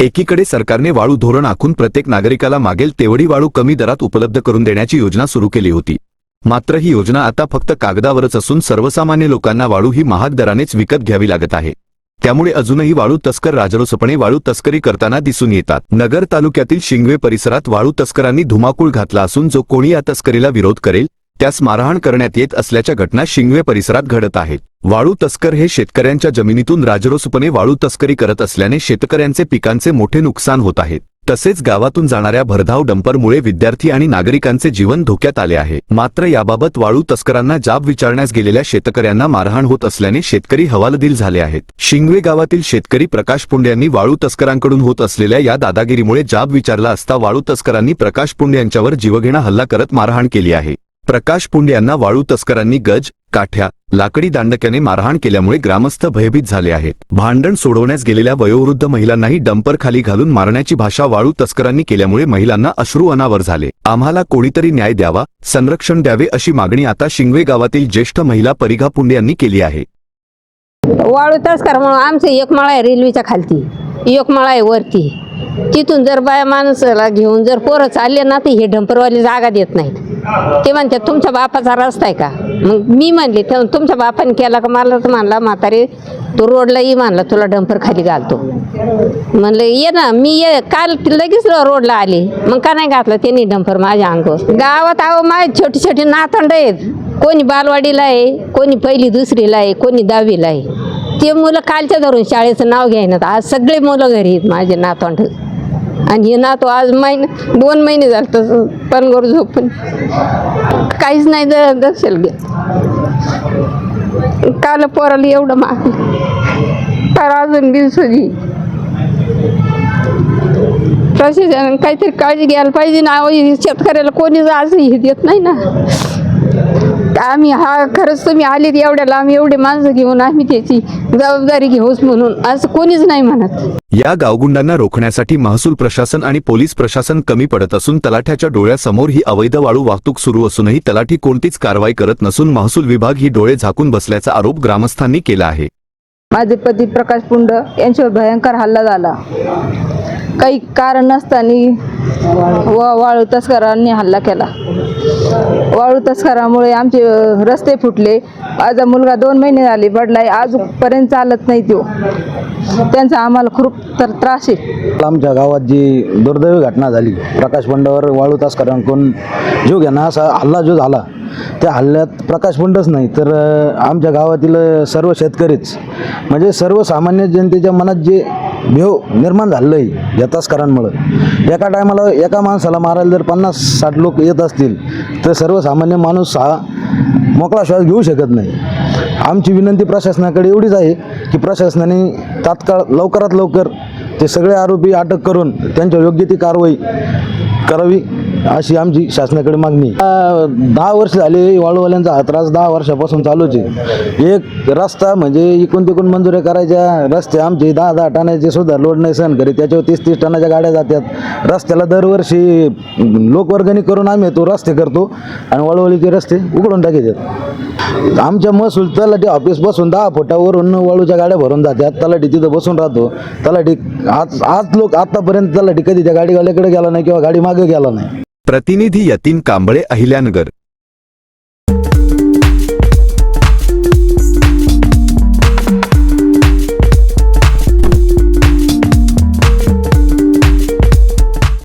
एकीकडे सरकारने वाळू धोरण आखून प्रत्येक नागरिकाला मागेल तेवढी वाळू कमी दरात उपलब्ध करून देण्याची योजना सुरू केली होती. मात्र ही योजना आता फक्त कागदावरच असून सर्वसामान्य लोकांना वाळू ही महाग दरानेच विकत घ्यावी लागत आहे. त्यामुळे अजूनही वाळू तस्कर राजरोसपणे वाळू तस्करी करताना दिसून येतात. नगर तालुक्यातील शिंगवे परिसरात वाळू तस्करांनी धुमाकूळ घातला असून जो कोणी या तस्करीला विरोध करेल त्यास मारहाण करण्यात येत असल्याच्या घटना शिंगवे परिसरात घडत आहेत. वाळू तस्कर हे शेतकऱ्यांच्या जमिनीतून राजरोसपणे वाळू तस्करी करत असल्याने शेतकऱ्यांचे पिकांचे मोठे नुकसान होत आहे. तसेच गावातून जाणाऱ्या भरधाव डंपरमुळे विद्यार्थी आणि नागरिकांचे जीवन धोक्यात आले आहे. मात्र याबाबत वाळू तस्करांना जाब विचारण्यास गेलेल्या शेतकऱ्यांना मारहाण होत असल्याने शेतकरी हवालदिल झाले आहेत. शिंगवे गावातील शेतकरी प्रकाश पुंडे यांनी वाळू तस्करांकडून होत असलेल्या या दादागिरीमुळे जाब विचारला असता वाळू तस्करांनी प्रकाश पुंडे यांच्यावर जीवघेणा हल्ला करत मारहाण केली आहे. प्रकाश पुंडे यांना वाळू तस्करांनी गज काठ्या लाकडी दांडक्याने मारहाण केल्यामुळे ग्रामस्थ भयभीत झाले आहेत. भांडण सोडवण्यास गेलेल्या वयोवृद्ध महिलांनाही डंपर खाली घालून मारण्याची भाषा वाळू तस्करांनी केल्यामुळे महिलांना अश्रू अनावर झाले. आम्हाला कोणीतरी न्याय द्यावा संरक्षण द्यावे अशी मागणी आता शिंगवे गावातील ज्येष्ठ महिला परिघा पुंडे यांनी केली आहे. वाळू तस्कर म्हणून आमचं एक माळा आहे रेल्वेच्या खालती. एक माळा आहे वरती. तिथून जर बाया माणसाला घेऊन जर पोरं चालले ना तर हे ढंपरवाले जागा देत नाहीत. ते म्हणतात तुमच्या बापाचा रस्ता आहे का? मग मी म्हणले तुमच्या बापाने केला का? मला तर म्हणला म्हातारे तो रोडला ये म्हणला तुला डंपर खाली घालतो. म्हणलं ये ना मी ये काल लगेच रोडला आले. मग का नाही घातलं त्यांनी डंपर माझ्या अंगावर. गावात अहो माझे छोटी छोटी नातंड आहेत. कोणी बालवाडीला आहे कोणी पहिली दुसरीला आहे कोणी दहावीला आहे. ते मुलं कालच्या धरून शाळेचं नाव घ्यायनात आज सगळे मुलं घरी आहेत माझे नातवंड. आणि हे नातू आज महिन दोन महिने झालं तसं पनगोर झोपून. काहीच नाही द दक्षल घे काल पोराला एवढं मागलं तर अजून बिनसुजी सुजी. प्रशासन काहीतरी काळजी घ्यायला पाहिजे ना शेतकऱ्याला कोणीच आज हे देत नाही ना. आम्ही हा खरंच तुम्ही आलेत एवढ्या लांब एवढे माणसं घेऊन आम्ही त्याची जबाबदारी घेऊच म्हणून असं कोणीच नाही म्हणत. या गावगुंडांना रोखण्यासाठी महसूल प्रशासन आणि पोलीस प्रशासन कमी पडत असून तलाठ्याच्या डोळ्यासमोर ही अवैध वाळू वाहतूक सुरू असूनही तलाठी कोणतीच कारवाई करत नसून महसूल विभाग ही डोळे झाकून बसल्याचा आरोप ग्रामस्थांनी केला आहे. माझे पती प्रकाश पुंड यांच्यावर भयंकर हल्ला झाला. काही कारण नसताना व वाळू तस्करांनी हल्ला केला. वाळू तस्करामुळे आमचे रस्ते फुटले. माझा मुलगा दोन महिने झाले पडलाय. आजपर्यंत चालत नाही तो. त्यांचा आम्हाला खूप तर त्रास आहे. आमच्या गावात जी दुर्दैवी घटना झाली प्रकाश पंडावर वाळू तस्करांकडून जीव घेणं असा हल्ला जो झाला त्या हल्ल्यात प्रकाश पंडच नाही तर आमच्या गावातील सर्व शेतकरीच म्हणजे सर्वसामान्य जनतेच्या मनात जे भेव निर्माण झालेलं आहे या तस्करांमुळं एका टायमाला एका माणसाला मारायला जर पन्नास साठ लोक येत असतील तर सर्वसामान्य माणूस हा मोकळा श्वास घेऊ शकत नाही. आमची विनंती प्रशासनाकडे एवढीच आहे की प्रशासनाने तात्काळ लवकरात लवकर ते सगळे आरोपी अटक करून त्यांच्या योग्य ती कारवाई करावी. अशी आमची शासनाकडे मागणी. दहा वर्ष झाले वाळूवाल्यांचा हा त्रास दहा वर्षापासून चालूच आहे. एक रस्ता म्हणजे इकून तिकून मंजुऱ्या करायच्या रस्ते आमचे दहा दहा टनाचे सुद्धा लोड नाही सहन करीत. त्याच्यावर तीस तीस टनाच्या गाड्या जातात. रस्त्याला दरवर्षी लोकवर्गणी करून आम्ही तो रस्ते करतो आणि वळवळीचे रस्ते उघडून टाकायचे. आमच्या महसूल तलाठी ऑफिस बसून दहा फुटावरून वाळूच्या गाड्या भरून जातात. तलाठी तिथं बसून राहतो. तलाठी आज आज लोक आतापर्यंत तलाठी कधी त्या गाडीवाल्याकडे गेला नाही किंवा गाडी मागे गेला नाही. प्रतिनिधी यतीन कांबळे अहिल्यानगर.